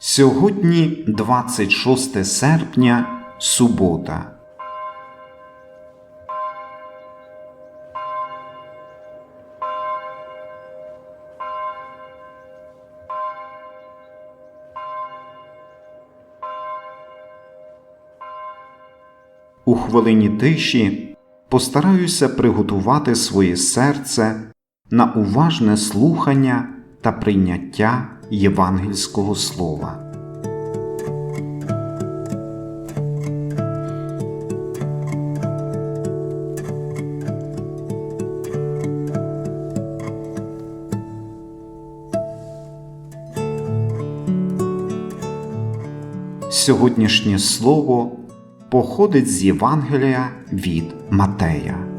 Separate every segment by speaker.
Speaker 1: Сьогодні 26 серпня, субота. У хвилині тиші постараюся приготувати своє серце на уважне слухання та прийняття євангельського слова. Сьогоднішнє слово походить з Євангелія від Матея.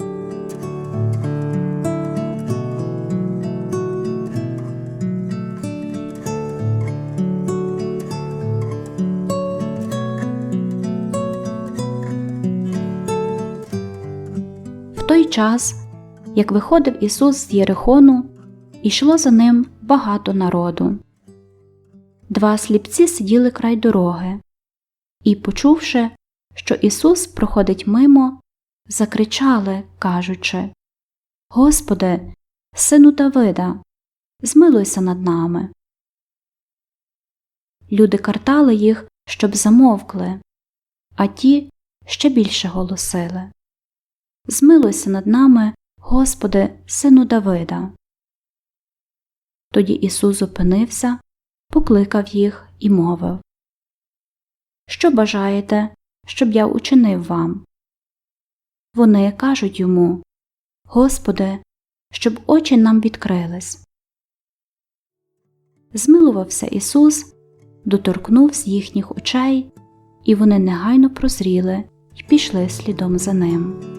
Speaker 2: Той час, як виходив Ісус з Єрихону, ішло за ним багато народу. Два сліпці сиділи край дороги, і, почувши, що Ісус проходить мимо, закричали, кажучи Господи, сину Давида, змилуйся над нами. Люди картали їх, щоб замовкли, а ті ще більше голосили Змилуйся над нами, Господи, сину Давида. Тоді Ісус зупинився, покликав їх і мовив Що бажаєте, щоб я учинив вам? Вони кажуть йому Господи, щоб очі нам відкрились. Змилувався Ісус, доторкнувся їхніх очей, і вони негайно прозріли й пішли слідом за ним.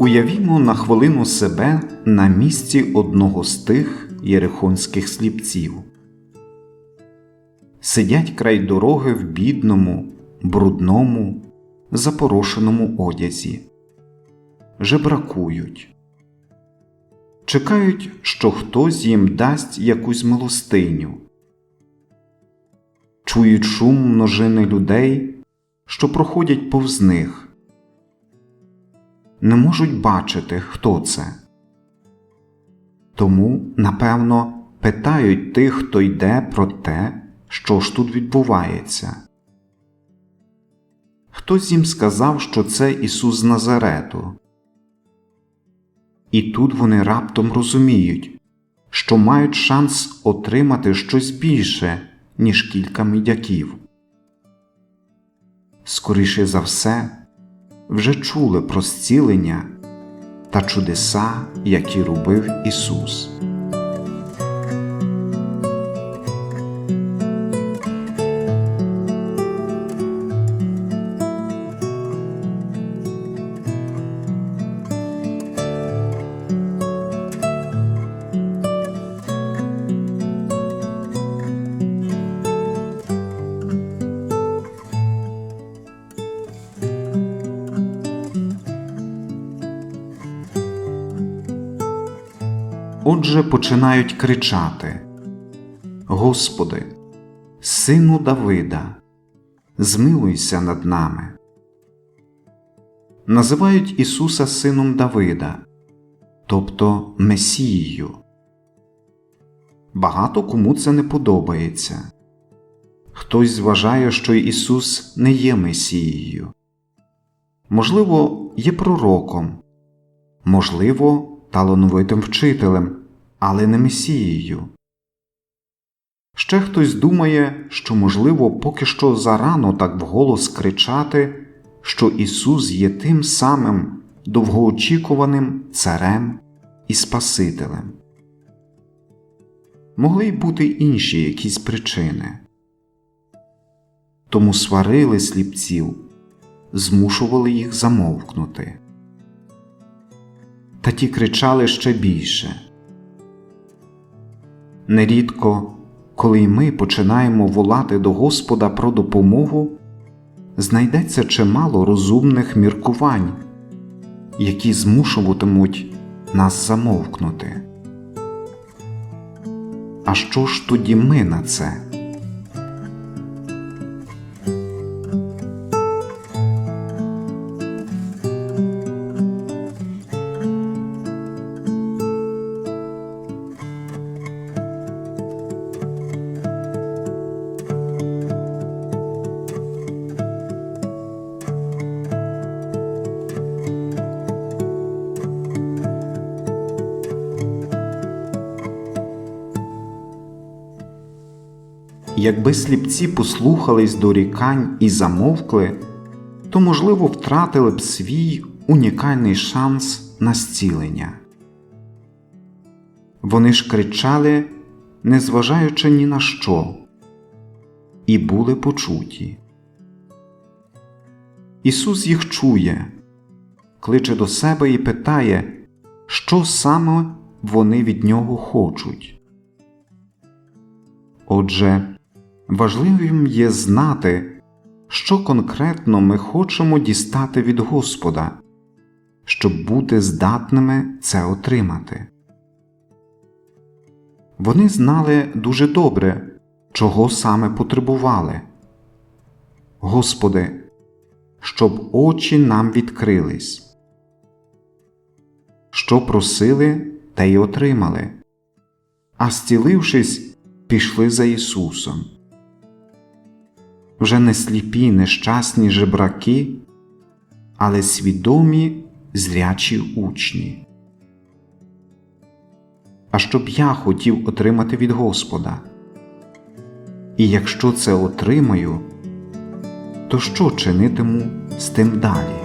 Speaker 1: Уявімо на хвилину себе на місці одного з тих єрихонських сліпців. Сидять край дороги в бідному, брудному, запорошеному одязі, жебракують, чекають, що хтось їм дасть якусь милостиню, чують шум множини людей, що проходять повз них не можуть бачити, хто це. Тому, напевно, питають тих, хто йде про те, що ж тут відбувається. Хтось їм сказав, що це Ісус з Назарету. І тут вони раптом розуміють, що мають шанс отримати щось більше, ніж кілька мідяків. Скоріше за все, вже чули про зцілення та чудеса, які робив Ісус. Отже, починають кричати: Господи, Сину Давида, змилуйся над нами. Називають Ісуса Сином Давида, тобто Месією. Багато кому це не подобається. Хтось вважає, що Ісус не є Месією. Можливо, є пророком, можливо, талановитим вчителем, але не Месією. Ще хтось думає, що, можливо, поки що зарано так вголос кричати, що Ісус є тим самим довгоочікуваним Царем і Спасителем. Могли й бути інші якісь причини. тому сварили сліпців, змушували їх замовкнути. Та ті кричали ще більше. Нерідко, коли й ми починаємо волати до Господа про допомогу, знайдеться чимало розумних міркувань, які змушуватимуть нас замовкнути. А що ж тоді ми на це? Якби сліпці послухались дорікань і замовкли, то, можливо, втратили б свій унікальний шанс на зцілення. Вони ж кричали, незважаючи ні на що, і були почуті. Ісус їх чує, кличе до себе і питає, що саме вони від нього хочуть. Отже, важливим є знати, що конкретно ми хочемо дістати від Господа, щоб бути здатними це отримати. Вони знали дуже добре, чого саме потребували. Господи, щоб очі нам відкрились. Що просили, те й отримали, а зцілившись, пішли за Ісусом. Вже не сліпі, нещасні жебраки, але свідомі зрячі учні. А що б я хотів отримати від Господа? І якщо це отримаю, то що чинитиму з тим далі?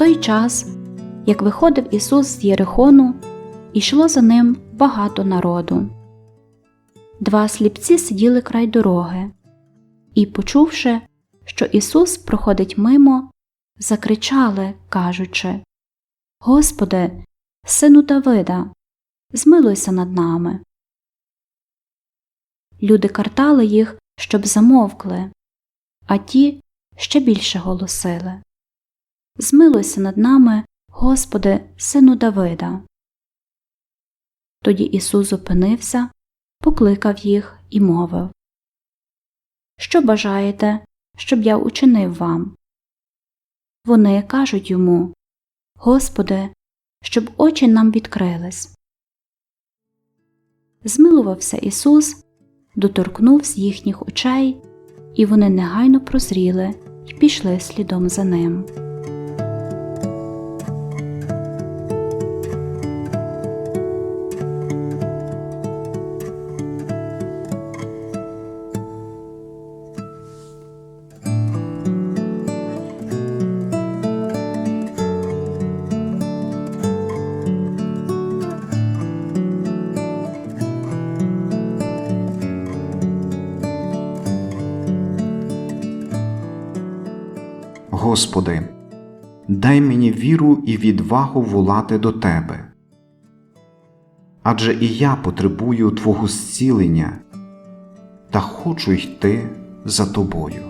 Speaker 2: Той час, як виходив Ісус з Єрихону, ішло за ним багато народу. Два сліпці сиділи край дороги і, почувши, що Ісус проходить мимо, закричали, кажучи Господи, сину Давида, змилуйся над нами. Люди картали їх, щоб замовкли, а ті ще більше голосили Змилуйся над нами, Господи, сину Давида. Тоді Ісус зупинився, покликав їх і мовив Що бажаєте, щоб я учинив вам? Вони кажуть йому Господи, щоб очі нам відкрились. Змилувався Ісус, доторкнувся їхніх очей, і вони негайно прозріли й пішли слідом за ним.
Speaker 1: Господи, дай мені віру і відвагу волати до Тебе. Адже і я потребую Твого зцілення та хочу йти за Тобою.